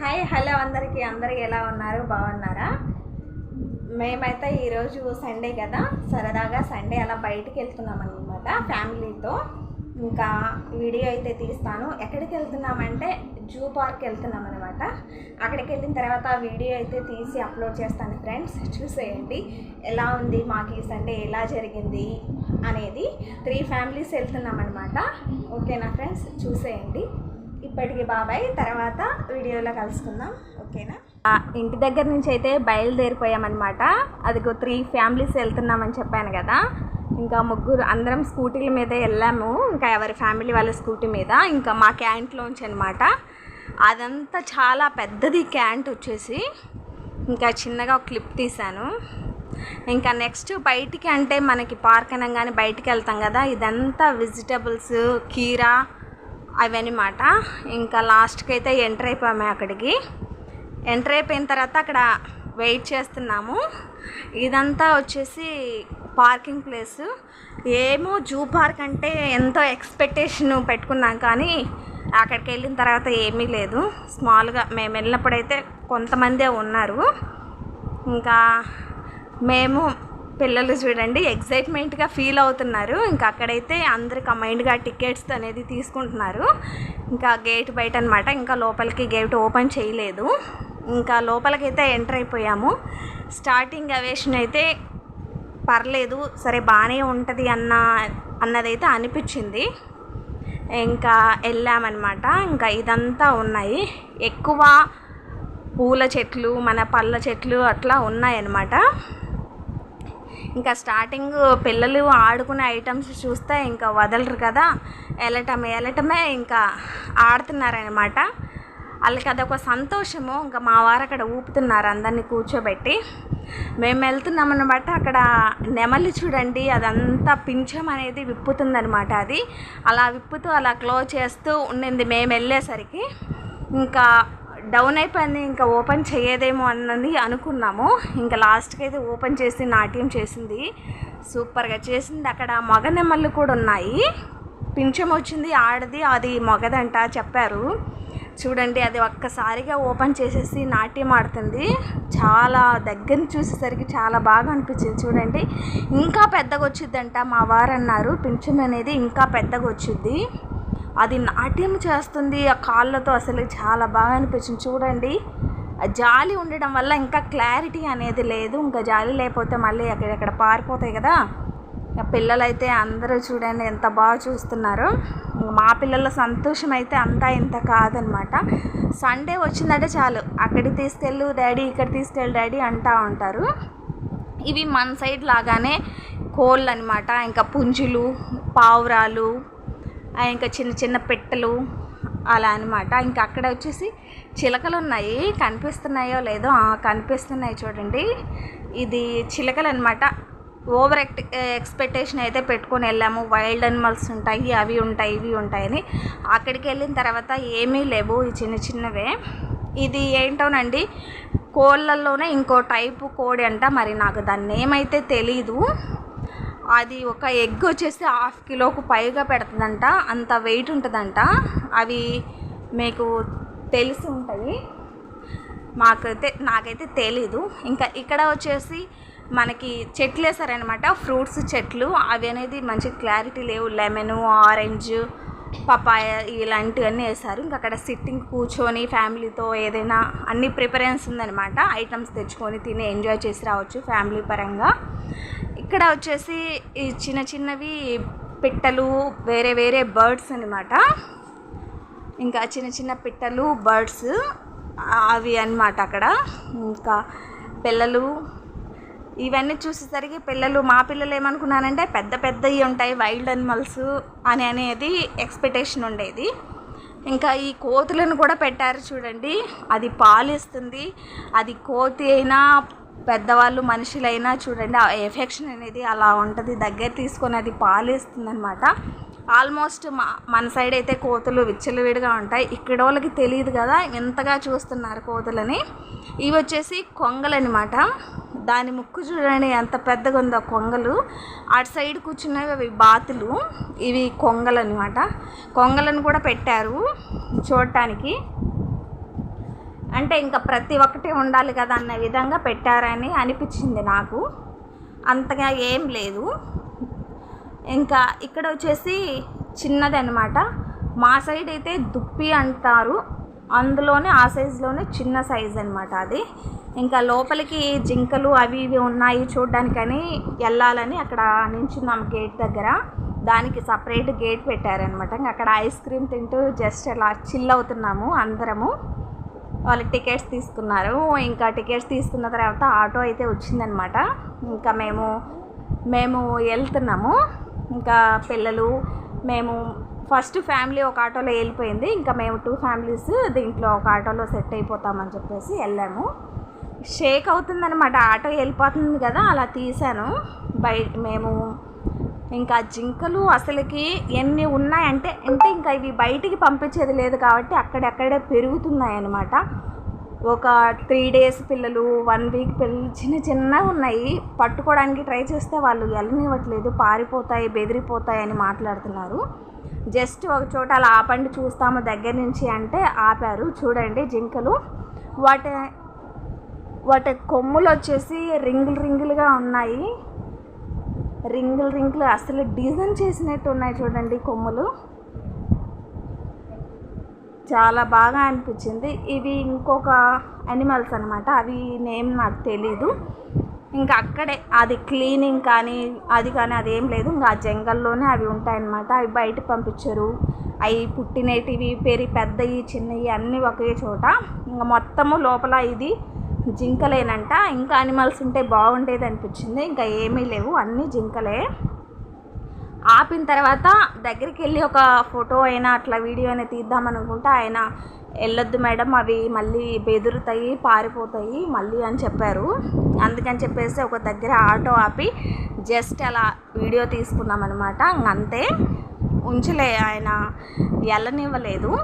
Hi hello అందరికీ. అందరికీ ఎలా ఉన్నారు? బాగున్నారా? మేమైతే ఈరోజు సండే కదా. సరదాగా సండే అలా బయటికి వెళ్తున్నాం అనమాట ఫ్యామిలీతో. ఇంకా వీడియో అయితే తీస్తాను. ఎక్కడికి వెళ్తున్నామంటే జూ పార్క్ వెళ్తున్నాం అనమాట అక్కడికి వెళ్ళిన తర్వాత వీడియో అయితే తీసి అప్లోడ్ చేస్తాను ఫ్రెండ్స్. చూసేయండి. ఎలా ఉంది? మాకు ఈ సండే ఎలా జరిగింది? అనేది త్రీ ఫ్యామిలీస్ వెళ్తున్నాం అనమాట ఓకేనా ఫ్రెండ్స్? చూసేయండి. ఇప్పటికి బాబాయ్. తర్వాత వీడియోలో కలుసుకుందాం. ఓకేనా? ఇంటి దగ్గర నుంచి అయితే బయలుదేరిపోయామన్నమాట. అది త్రీ ఫ్యామిలీస్ వెళ్తున్నామని చెప్పాను కదా. ఇంకా ముగ్గురు అందరం స్కూటీల మీద వెళ్ళాము. ఇంకా ఎవరి ఫ్యామిలీ వాళ్ళ స్కూటీ మీద. ఇంకా మా క్యాంట్లోంచి అనమాట అదంతా చాలా పెద్దది క్యాంట్ వచ్చేసి. ఇంకా చిన్నగా ఒక క్లిప్ తీశాను. ఇంకా నెక్స్ట్ బయటికి అంటే మనకి పార్క్ అనగానే బయటికి వెళ్తాం కదా. ఇదంతా వెజిటబుల్స్ కీరా అవన్నమాట. ఇంకా లాస్ట్కి అయితే ఎంటర్ అయిపోయాము అక్కడికి. ఎంటర్ అయిపోయిన తర్వాత అక్కడ వెయిట్ చేస్తున్నాము. ఇదంతా వచ్చేసి పార్కింగ్ ప్లేస్. ఏమో జూ పార్క్ అంటే ఎంతో ఎక్స్పెక్టేషన్ పెట్టుకున్నాం కానీ అక్కడికి వెళ్ళిన తర్వాత ఏమీ లేదు. స్మాల్గా మేము వెళ్ళినప్పుడైతే కొంతమందే ఉన్నారు. ఇంకా మేము పిల్లలు చూడండి ఎగ్జైట్మెంట్గా ఫీల్ అవుతున్నారు. ఇంకా అక్కడైతే అందరు కమైండ్గా టికెట్స్ అనేది తీసుకుంటున్నారు. ఇంకా గేట్ బయట అనమాట ఇంకా లోపలికి గేట్ ఓపెన్ చేయలేదు. ఇంకా లోపలికైతే ఎంటర్ అయిపోయాము. స్టార్టింగ్ అవేషన్ అయితే పర్లేదు సరే బాగానే ఉంటుంది అన్న అన్నదైతే అనిపించింది. ఇంకా వెళ్ళామన్నమాట. ఇంకా ఇదంతా ఉన్నాయి. ఎక్కువ పూల చెట్లు మన పళ్ళ చెట్లు అట్లా ఉన్నాయన్నమాట. ఇంకా స్టార్టింగ్ పిల్లలు ఆడుకునే ఐటమ్స్ చూస్తే ఇంకా వదలరు కదా. వెళ్ళటమే వెళ్ళటమే ఇంకా ఆడుతున్నారనమాట వాళ్ళకి అదొక సంతోషము. ఇంకా మా వారు అక్కడ ఊపుతున్నారు అందరినీ కూర్చోబెట్టి. మేము వెళ్తున్నాం అనమాట అక్కడ నెమలి చూడండి అదంతా పింఛం అనేది విప్పుతుందనమాట అది. అలా విప్పుతూ అలా క్లోజ్ చేస్తూ ఉండింది. మేము వెళ్ళేసరికి ఇంకా డౌన్ అయిపోయింది ఇంకా ఓపెన్ చేయదేమో అన్నది అనుకున్నాము. ఇంకా లాస్ట్కి అయితే ఓపెన్ చేసి నాట్యం చేసింది. సూపర్గా చేసింది. అక్కడ మగ నెమ్మలు కూడా ఉన్నాయి. పింఛం వచ్చింది ఆడది అది మగదంట చెప్పారు. చూడండి అది ఒక్కసారిగా ఓపెన్ చేసేసి నాట్యం ఆడుతుంది. చాలా దగ్గర చూసేసరికి చాలా బాగా అనిపించింది చూడండి. ఇంకా పెద్దగా వచ్చిద్దంట మా వారు అన్నారు పింఛం అనేది ఇంకా పెద్దగా వచ్చింది. అది నాట్యం చేస్తుంది. ఆ కాళ్ళతో అసలు చాలా బాగా అనిపించింది. చూడండి. ఆ జాలి ఉండడం వల్ల ఇంకా క్లారిటీ అనేది లేదు. ఇంకా జాలి లేకపోతే మళ్ళీ అక్కడక్కడ పారిపోతాయి కదా. పిల్లలైతే అందరూ చూడండి ఎంత బాగా చూస్తున్నారు. మా పిల్లల సంతోషం అయితే అంతా ఇంత కాదనమాట. సండే వచ్చిందంటే చాలు. అక్కడికి తీసుకెళ్ళు డాడీ ఇక్కడ తీసుకెళ్ళి డాడీ అంటూ ఉంటారు. ఇవి మన సైడ్ లాగానే కోళ్ళు అనమాట ఇంకా పుంజులు పావురాలు ఇంకా చిన్న చిన్న పెట్టెలు అలా అనమాట ఇంకా అక్కడ వచ్చేసి చిలకలు ఉన్నాయి. కనిపిస్తున్నాయో లేదో? కనిపిస్తున్నాయి చూడండి. ఇది చిలకలు అనమాట ఓవర్ ఎక్ట్ ఎక్స్పెక్టేషన్ అయితే పెట్టుకొని వెళ్ళాము. వైల్డ్ అనిమల్స్ ఉంటాయి అవి ఉంటాయి ఇవి ఉంటాయని. అక్కడికి వెళ్ళిన తర్వాత ఏమీ లేవు. ఈ చిన్న చిన్నవే. ఇది ఏంటోనండి? కోళ్ళల్లోనే ఇంకో టైపు కోడి అంట. మరి నాకు దాన్ని ఏమైతే తెలీదు. అది ఒక ఎగ్ వచ్చేసి హాఫ్ కిలోకు పైగా పెడుతుందంట. అంత వెయిట్ ఉంటుందంట. అవి మీకు తెలిసి ఉంటాయి. మాకైతే నాకైతే తెలీదు. ఇంకా ఇక్కడ వచ్చేసి మనకి చెట్లు వేసారనమాట ఫ్రూట్స్ చెట్లు. అవి అనేది మంచి క్లారిటీ లేవు. లెమన్ ఆరెంజ్ పపాయ ఇలాంటివన్నీ వేసారు ఇంకా అక్కడ సిట్టింగ్ కూర్చొని ఫ్యామిలీతో ఏదైనా అన్ని ప్రిఫరెన్స్ ఉందనమాట ఐటమ్స్ తెచ్చుకొని తిని ఎంజాయ్ చేసి రావచ్చు ఫ్యామిలీ పరంగా. ఇక్కడ వచ్చేసి ఈ చిన్న చిన్నవి పిట్టలు వేరే వేరే బర్డ్స్ అనమాట ఇంకా చిన్న చిన్న పిట్టలు బర్డ్స్ అవి అన్నమాట అక్కడ. ఇంకా పిల్లలు ఇవన్నీ చూసేసరికి పిల్లలు మా పిల్లలు ఏమనుకున్నానంటే పెద్ద పెద్దవి ఉంటాయి వైల్డ్ అనిమల్స్ అని అనేది ఎక్స్పెక్టేషన్ ఉండేది. ఇంకా ఈ కోతులను కూడా పెట్టారు చూడండి. అది పాలు ఇస్తుంది అది కోతి అయినా పెద్దవాళ్ళు మనుషులైనా చూడండి ఆ ఎఫెక్షన్ అనేది అలా ఉంటుంది. దగ్గర తీసుకొని అది పాలిస్తుంది అనమాట ఆల్మోస్ట్ మన సైడ్ అయితే కోతులు విచ్చలవిడిగా ఉంటాయి. ఇక్కడ వాళ్ళకి తెలియదు కదా ఎంతగా చూస్తున్నారు కోతులని. ఇవి వచ్చేసి కొంగలనమాట దాని ముక్కు చూడండి ఎంత పెద్దగా ఉందో కొంగలు. అటు సైడ్ కూర్చున్నవి అవి బాతులు. ఇవి కొంగలు అనమాట కొంగలను కూడా పెట్టారు చూడటానికి. అంటే ఇంకా ప్రతి ఒక్కటి ఉండాలి కదా అన్న విధంగా పెట్టారని అనిపించింది నాకు. అంతగా ఏం లేదు. ఇంకా ఇక్కడ వచ్చేసి చిన్నదనమాట మా సైడ్ అయితే దుప్పి అంటారు. అందులోనే ఆ సైజులోనే చిన్న సైజ్ అనమాట అది. ఇంకా లోపలికి జింకలు అవి ఇవి ఉన్నాయి చూడ్డానికని వెళ్ళాలని అక్కడ నించున్నాం గేట్ దగ్గర. దానికి సపరేట్ గేట్ పెట్టారనమాట ఇంకా అక్కడ ఐస్ క్రీమ్ తింటూ జస్ట్ అలా చిల్ అవుతున్నాము అందరము. వాళ్ళు టికెట్స్ తీసుకున్నారు. ఇంకా టికెట్స్ తీసుకున్న తర్వాత ఆటో అయితే వచ్చిందనమాట. ఇంకా మేము మేము వెళ్తున్నాము. ఇంకా పిల్లలు మేము ఫస్ట్ ఫ్యామిలీ ఒక ఆటోలో వెళ్ళిపోయింది. ఇంకా మేము టూ ఫ్యామిలీస్ దీంట్లో ఒక ఆటోలో సెట్ అయిపోతామని చెప్పేసి వెళ్ళాము. షేక్ అవుతుందనమాట. ఆటో వెళ్ళిపోతుంది కదా అలా తీసాను బయట మేము ఇంకా జింకలు అసలుకి ఎన్ని ఉన్నాయంటే అంటే ఇంకా ఇవి బయటికి పంపించేది లేదు కాబట్టి అక్కడక్కడే పెరుగుతున్నాయి అన్నమాట ఒక త్రీ డేస్ పిల్లలు వన్ వీక్ పిల్లలు చిన్న చిన్నగా ఉన్నాయి. పట్టుకోవడానికి ట్రై చేస్తే వాళ్ళు వెళ్ళనివ్వట్లేదు పారిపోతాయి బెదిరిపోతాయి అని మాట్లాడుతున్నారు. జస్ట్ ఒక చోట అలా ఆపండి చూస్తాము దగ్గర నుంచి అంటే ఆపారు. చూడండి జింకలు. వాటి వాటి కొమ్ములు వచ్చేసి రింగులు రింగులుగా ఉన్నాయి. రింగులు రింగులు అసలు డిజైన్ చేసినట్టు ఉన్నాయి చూడండి కొమ్ములు. చాలా బాగా అనిపించింది. ఇవి ఇంకొక అనిమల్స్ అనమాట అవి నేమ్ నాకు తెలీదు. ఇంకా అక్కడే అది క్లీనింగ్ కానీ అది కానీ అదేం లేదు. ఇంకా ఆ జంగల్లోనే అవి ఉంటాయన్నమాట. అవి బయట పంపించరు. అవి పుట్టినటివి పెరి పెద్దవి చిన్నవి అన్నీ ఒకే చోట. ఇంకా మొత్తము లోపల ఇది జింకలేనంట. ఇంకా అనిమల్స్ ఉంటే బాగుండేది అనిపించింది. ఇంకా ఏమీ లేవు. అన్నీ జింకలే. ఆపిన తర్వాత దగ్గరికి వెళ్ళి ఒక ఫోటో అయినా అట్లా వీడియో అయినా తీద్దాం అనుకుంటే ఆయన వెళ్ళొద్దు మేడం అవి మళ్ళీ బెదురుతాయి పారిపోతాయి మళ్ళీ అని చెప్పారు. అందుకని చెప్పేసి ఒక దగ్గర ఆటో ఆపి జస్ట్ అలా వీడియో తీసుకున్నాం అనమాట అంతే. ఉంచలే ఆయన. వెళ్ళనివ్వలేదు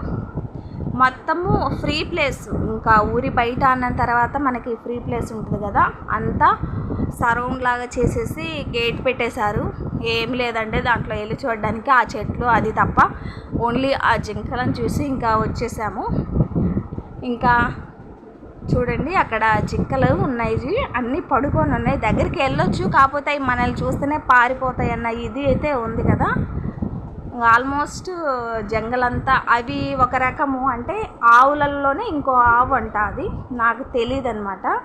మొత్తము ఫ్రీ ప్లేస్. ఇంకా ఊరి బయట అన్న తర్వాత మనకి ఫ్రీ ప్లేస్ ఉంటుంది కదా అంతా సరౌండ్ లాగా చేసేసి గేట్ పెట్టేశారు. ఏం లేదండి దాంట్లో వెళ్ళి చూడడానికి ఆ చెట్లు అది తప్ప ఓన్లీ ఆ జింకలను చూసి ఇంకా వచ్చేసాము. ఇంకా చూడండి అక్కడ జింకలు ఉన్నాయి అన్నీ పడుకొని ఉన్నాయి. దగ్గరికి వెళ్ళొచ్చు కాకపోతే మనల్ని చూస్తేనే పారిపోతాయి అన్న ఇది అయితే ఉంది కదా. ఆల్మోస్ట్ జంగల్ అంతా అవి ఒక రకము. అంటే ఆవులలోనే ఇంకో ఆవు అంట అది. నాకు తెలియదు అనమాట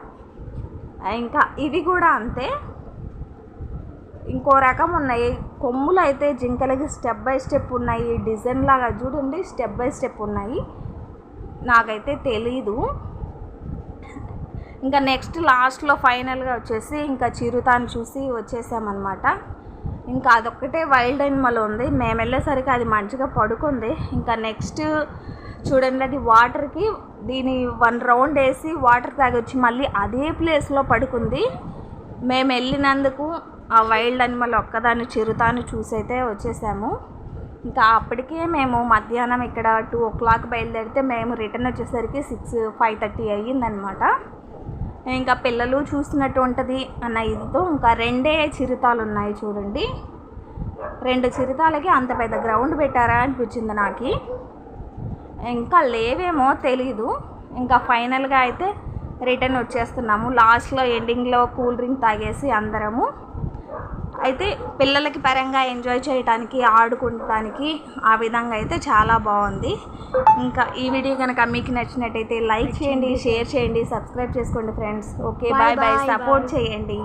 ఇంకా ఇవి కూడా అంతే. ఇంకో రకం ఉన్నాయి. కొమ్ములు అయితే జింకలకి స్టెప్ బై స్టెప్ ఉన్నాయి. డిజైన్ లాగా చూడండి స్టెప్ బై స్టెప్ ఉన్నాయి. నాకైతే తెలీదు. ఇంకా నెక్స్ట్ లాస్ట్లో ఫైనల్గా వచ్చేసి ఇంకా చిరుతాను చూసి వచ్చేసామన్నమాట. ఇంకా అదొక్కటే వైల్డ్ అనిమల్ ఉంది. మేము వెళ్ళేసరికి అది మంచిగా పడుకుంది. ఇంకా నెక్స్ట్ చూడండి అది వాటర్కి దీని వన్ రౌండ్ వేసి వాటర్ తాగొచ్చి మళ్ళీ అదే ప్లేస్లో పడుకుంది. మేము వెళ్ళినందుకు ఆ వైల్డ్ అనిమల్ ఒక్కదాన్ని చిరుతాను చూసైతే వచ్చేసాము. ఇంకా అప్పటికే మేము మధ్యాహ్నం ఇక్కడ టూ ఓ క్లాక్ బయలుదేరితే మేము రిటర్న్ వచ్చేసరికి సిక్స్ ఫైవ్ థర్టీ అయ్యిందనమాట ఇంకా పిల్లలు చూసినట్టు ఉంటుంది అన్న ఇదితో ఇంకా రెండే చిరుతాలు ఉన్నాయి చూడండి. రెండు చిరుతాలకి అంత పెద్ద గ్రౌండ్ పెట్టారా అనిపించింది నాకు. ఇంకా లేవేమో తెలీదు. ఇంకా ఫైనల్గా అయితే రిటర్న్ వచ్చేస్తున్నాము. లాస్ట్లో ఎండింగ్లో కూల్ డ్రింక్ తాగేసి అందరము. అయితే పిల్లలకి పరంగా ఎంజాయ్ చేయడానికి ఆడుకోవడానికి ఆ విధంగా అయితే చాలా బాగుంది. ఇంకా ఈ వీడియో కనుక మీకు నచ్చినట్టయితే లైక్ చేయండి షేర్ చేయండి సబ్స్క్రైబ్ చేసుకోండి friends. Okay bye bye. Support చేయండి.